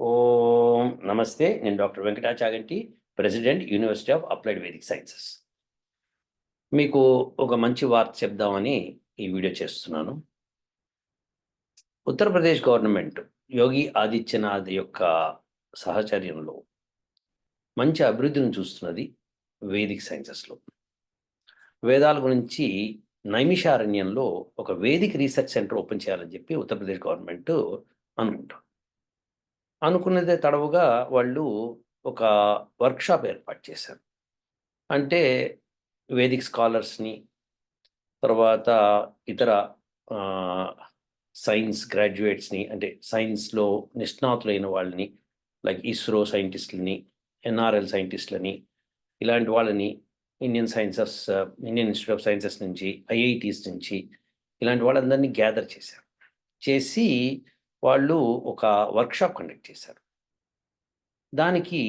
ఓం నమస్తే నేను doctor Venkatachaganti president university of applied Vedic sciences. మీకు ఒక మంచి వార్త చెప్దామని ఈ వీడియో చేస్తున్నాను. ఉత్తరప్రదేశ్ గవర్నమెంట్ యోగి ఆదిత్యనాథ్ యొక్క సహచర్యంలో మంచి అభివృద్ధిని చూస్తున్నది వేదిక్ సైన్సెస్లో. వేదాల గురించి నైమిషారణ్యంలో ఒక వేదిక్ రీసెర్చ్ సెంటర్ ఓపెన్ చేయాలని చెప్పి ఉత్తరప్రదేశ్ గవర్నమెంట్ అనుకుంటాం. అనుకున్నదే తడవుగా వాళ్ళు ఒక వర్క్షాప్ ఏర్పాటు చేశారు. అంటే వేదిక్ స్కాలర్స్ని తర్వాత ఇతర సైన్స్ గ్రాడ్యుయేట్స్ని అంటే సైన్స్లో నిష్ణాతులైన వాళ్ళని లైక్ ఇస్రో సైంటిస్టులని ఎన్ఆర్ఎల్ సైంటిస్టులని ఇలాంటి వాళ్ళని Indian sciences Indian institute of sciences నుంచి ఐఐటీస్ నుంచి ఇలాంటి వాళ్ళందరినీ గ్యాదర్ చేశారు. చేసి వాళ్ళు ఒక వర్క్షాప్ కండక్ట్ చేశారు. దానికి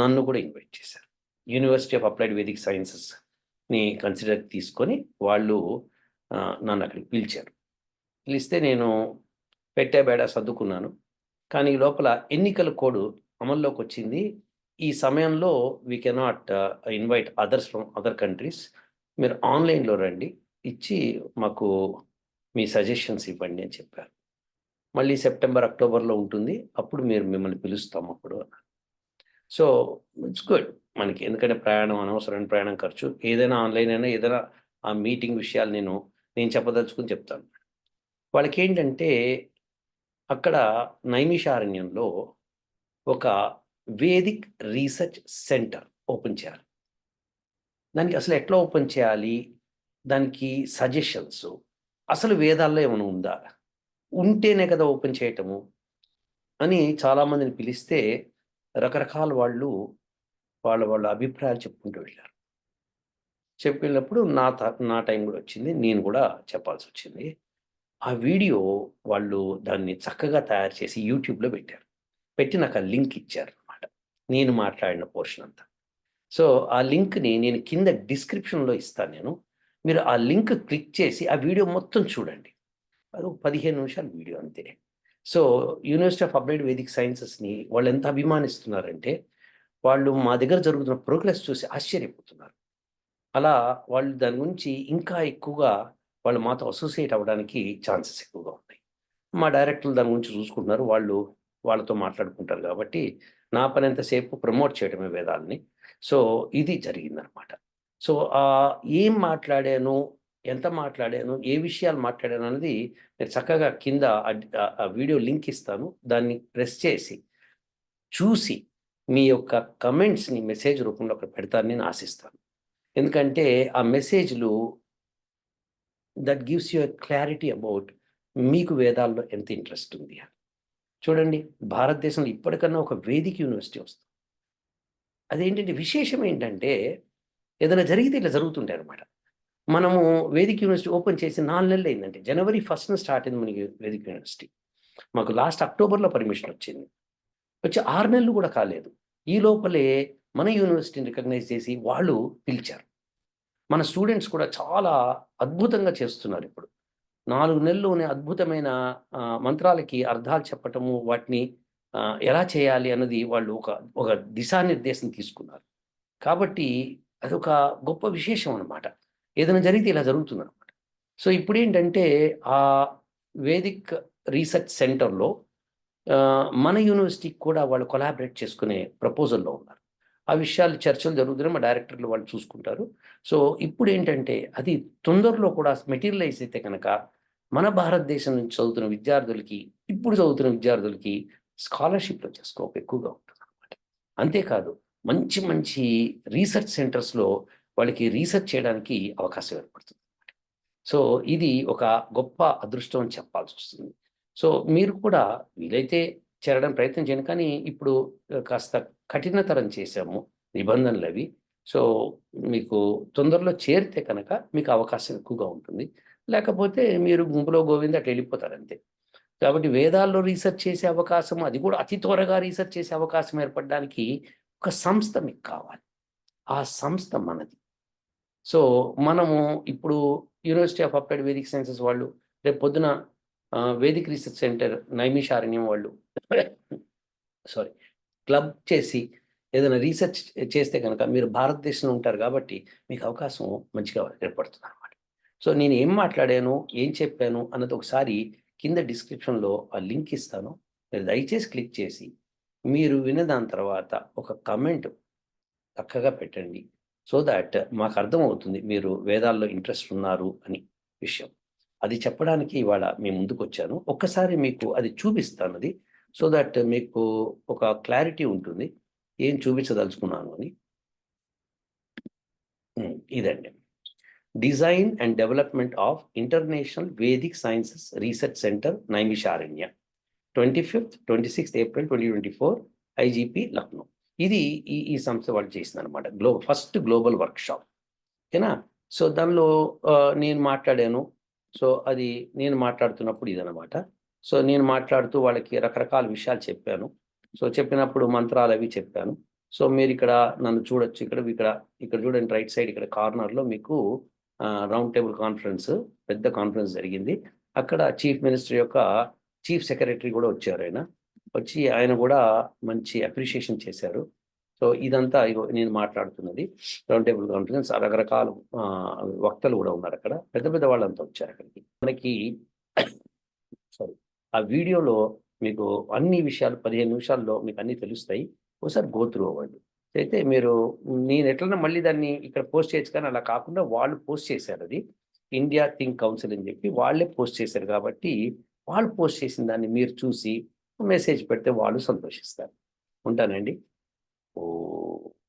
నన్ను కూడా ఇన్వైట్ చేశారు. యూనివర్సిటీ ఆఫ్ అప్లైడ్ వేదిక్ సైన్సెస్ని కన్సిడర్ తీసుకొని వాళ్ళు నన్ను అక్కడికి పిలిచారు. పిలిస్తే నేను పెట్టే బేడ సర్దుకున్నాను. కానీ లోపల ఎన్నికల కోడ్ అమల్లోకి వచ్చింది. ఈ సమయంలో we cannot invite others from other countries మీరు ఆన్లైన్లో రండి. ఇచ్చి మాకు మీ సజెషన్స్ ఇవ్వండి అని చెప్పారు. మళ్ళీ సెప్టెంబర్ అక్టోబర్లో ఉంటుంది. అప్పుడు మీరు మిమ్మల్ని పిలుస్తాం అప్పుడు. So it's good. మనకి ఎందుకంటే ప్రయాణం అనవసరమైన ప్రయాణం ఖర్చు. ఏదైనా ఆన్లైన్ అయినా ఏదైనా ఆ మీటింగ్ విషయాలు నేను నేను చెప్పదలుచుకుని చెప్తాను. వాళ్ళకి ఏంటంటే అక్కడ నైమిషారణ్యంలో ఒక వేదిక్ రీసెర్చ్ సెంటర్ ఓపెన్ చేయాలి. దానికి అసలు ఎట్లా ఓపెన్ చేయాలి? దానికి సజెషన్స్. అసలు వేదాల్లో ఏమైనా ఉందా? ఉంటేనే కదా ఓపెన్ చేయటము అని చాలామందిని పిలిస్తే రకరకాల వాళ్ళు వాళ్ళ వాళ్ళ అభిప్రాయాలు చెప్పుకుంటూ వెళ్ళారు. చెప్పుకెళ్ళినప్పుడు నా నా టైం కూడా వచ్చింది నేను కూడా చెప్పాల్సి వచ్చింది. ఆ వీడియో వాళ్ళు దాన్ని చక్కగా తయారు చేసి యూట్యూబ్లో పెట్టారు. పెట్టి నాకు ఆ లింక్ ఇచ్చారు అనమాట నేను మాట్లాడిన పోర్షన్ అంతా. సో ఆ లింక్ని నేను కింద డిస్క్రిప్షన్లో ఇస్తాను నేను. మీరు ఆ లింక్ క్లిక్ చేసి ఆ వీడియో మొత్తం చూడండి. అది ఒక పదిహేను నిమిషాల వీడియో అంతే so university of applied Vedic సైన్సెస్ని వాళ్ళు ఎంత అభిమానిస్తున్నారంటే వాళ్ళు మా దగ్గర జరుగుతున్న ప్రోగ్రెస్ చూసి ఆశ్చర్యపోతున్నారు అలా వాళ్ళు దాని గురించి ఇంకా ఎక్కువగా వాళ్ళు మాతో అసోసియేట్ అవ్వడానికి ఛాన్సెస్ ఎక్కువగా ఉన్నాయి మా డైరెక్టర్లు దాని గురించి చూసుకుంటున్నారు వాళ్ళు వాళ్ళతో మాట్లాడుకుంటారు కాబట్టి నా పని ఎంతసేపు ప్రమోట్ చేయడమే వేదాలని సో ఇది జరిగిందనమాట సో ఏం మాట్లాడాను ఎంత మాట్లాడాను ఏ విషయాలు మాట్లాడాను అనేది నేను చక్కగా కింద ఆ వీడియో లింక్ ఇస్తాను. దాన్ని ప్రెస్ చేసి చూసి మీ యొక్క కమెంట్స్ని మెసేజ్ రూపంలో అక్కడ పెడతారని నేను ఆశిస్తాను. ఎందుకంటే ఆ మెసేజ్లు that gives you clarity about మీకు వేదాల్లో ఎంత ఇంట్రెస్ట్ ఉంది అని. చూడండి భారతదేశంలో ఇప్పటికన్నా ఒక వేదిక యూనివర్సిటీ వస్తుంది. అదేంటంటే విశేషం ఏంటంటే ఏదైనా జరిగితే ఇట్లా జరుగుతుంటాయి అనమాట మనము వేదిక యూనివర్సిటీ ఓపెన్ చేసి నాలుగు నెలలు అయిందంటే జనవరి ఫస్ట్న స్టార్ట్ అయింది మనకి వేదిక యూనివర్సిటీ. మాకు లాస్ట్ అక్టోబర్లో పర్మిషన్ వచ్చింది. వచ్చి ఆరు నెలలు కూడా కాలేదు. ఈ లోపలే మన యూనివర్సిటీని రికగ్నైజ్ చేసి వాళ్ళు పిలిచారు. మన స్టూడెంట్స్ కూడా చాలా అద్భుతంగా చేస్తున్నారు ఇప్పుడు. నాలుగు నెలల్లోనే అద్భుతమైన మంత్రాలకి అర్థాలు చెప్పటము వాటిని ఎలా చేయాలి అన్నది వాళ్ళు ఒక ఒక దిశానిర్దేశం తీసుకున్నారు. కాబట్టి అది ఒక గొప్ప విశేషం అనమాట ఏదైనా జరిగితే ఇలా జరుగుతుంది అనమాట సో ఇప్పుడు ఏంటంటే ఆ వేదిక్ రీసెర్చ్ సెంటర్లో మన యూనివర్సిటీకి కూడా వాళ్ళు కొలాబరేట్ చేసుకునే ప్రపోజల్లో ఉన్నారు. ఆ విషయాలు చర్చలు జరుగుతున్నాయి మా డైరెక్టర్లు వాళ్ళు చూసుకుంటారు. సో ఇప్పుడు ఏంటంటే అది తొందరలో కూడా మెటీరియలైజ్ అయితే కనుక మన భారతదేశం నుంచి చదువుతున్న విద్యార్థులకి ఇప్పుడు చదువుతున్న విద్యార్థులకి స్కాలర్షిప్లు స్కోప్ ఎక్కువగా ఉంటుంది అనమాట అంతేకాదు మంచి మంచి రీసెర్చ్ సెంటర్స్లో వాళ్ళకి రీసెర్చ్ చేయడానికి అవకాశం ఏర్పడుతుంది. సో ఇది ఒక గొప్ప అదృష్టం అని చెప్పాల్సి వస్తుంది. సో మీరు కూడా వీలైతే చేరడం ప్రయత్నం చేయండి. కానీ ఇప్పుడు కాస్త కఠినతరం చేసాము నిబంధనలు అవి. సో మీకు తొందరలో చేరితే కనుక మీకు అవకాశం ఎక్కువగా ఉంటుంది. లేకపోతే మీరు గుంపులో గోవింద అట్లా వెళ్ళిపోతారు అంతే. కాబట్టి వేదాల్లో రీసెర్చ్ చేసే అవకాశం అది కూడా అతి త్వరగా రీసెర్చ్ చేసే అవకాశం ఏర్పడడానికి ఒక సంస్థ మీకు కావాలి. ఆ సంస్థ మనది. సో మనము ఇప్పుడు university of applied Vedic sciences వాళ్ళు రేపు పొద్దున వేదిక్ రీసెర్చ్ సెంటర్ నైమిషారణ్యం వాళ్ళు సారీ క్లబ్ చేసి ఏదైనా రీసెర్చ్ చేస్తే కనుక మీరు భారతదేశంలో ఉంటారు కాబట్టి మీకు అవకాశం మంచిగా ఏర్పడుతుంది అనమాట సో నేను ఏం మాట్లాడాను ఏం చెప్పాను అన్నది ఒకసారి కింద డిస్క్రిప్షన్లో ఆ లింక్ ఇస్తాను. మీరు దయచేసి క్లిక్ చేసి మీరు విన్న దాని తర్వాత ఒక కమెంట్ చక్కగా పెట్టండి. సో దాట్ మాకు అర్థమవుతుంది మీరు వేదాల్లో ఇంట్రెస్ట్ ఉన్నారు అని విషయం. అది చెప్పడానికి ఇవాళ మీ ముందుకు వచ్చాను ఒక్కసారి మీకు అది చూపిస్తాను అది సో దట్ మీకు ఒక క్లారిటీ ఉంటుంది. ఏం చూపించదలుచుకున్నాను అని. ఇదండి. Design and development of international Vedic sciences research centre Naimisharanya. Twenty fifth twenty sixth April twenty twenty four IGP Lucknow. ఇది ఈ ఈ సంస్థ వాళ్ళు చేసింది అనమాట glow first global workshop ఓకేనా? సో దానిలో నేను మాట్లాడాను. సో అది నేను మాట్లాడుతున్నప్పుడు ఇదనమాట సో నేను మాట్లాడుతూ వాళ్ళకి రకరకాల విషయాలు చెప్పాను. సో చెప్పినప్పుడు మంత్రాలు అవి చెప్పాను. సో మీరు ఇక్కడ నన్ను చూడొచ్చు. ఇక్కడ ఇక్కడ ఇక్కడ చూడండి రైట్ సైడ్ ఇక్కడ కార్నర్లో మీకు రౌండ్ టేబుల్ కాన్ఫరెన్స్ పెద్ద కాన్ఫరెన్స్ జరిగింది. అక్కడ చీఫ్ మినిస్టర్ యొక్క చీఫ్ సెక్రటరీ కూడా వచ్చారు ఆయన. వచ్చి ఆయన కూడా మంచి అప్రిషియేషన్ చేశారు. సో ఇదంతా నేను మాట్లాడుతున్నది. రౌండ్ టేబుల్ కాన్ఫరెన్స్ రకరకాల వక్తలు కూడా ఉన్నారు అక్కడ. పెద్ద పెద్ద వాళ్ళంతా వచ్చారు అక్కడికి. మనకి సారీ ఆ వీడియోలో మీకు అన్ని విషయాలు పదిహేను నిమిషాల్లో మీకు అన్ని తెలుస్తాయి. ఒకసారి గోత్రూ అవ్వండి. అయితే మీరు నేను ఎట్లన్నా మళ్ళీ దాన్ని ఇక్కడ పోస్ట్ చేయొచ్చు కానీ అలా కాకుండా వాళ్ళు పోస్ట్ చేశారు అది. ఇండియా థింక్ కౌన్సిల్ అని చెప్పి వాళ్ళే పోస్ట్ చేశారు కాబట్టి వాళ్ళు పోస్ట్ చేసిన దాన్ని మీరు చూసి మెసేజ్ పెడితే వాళ్ళు సంతోషిస్తారు. ఉంటానండి. ఓ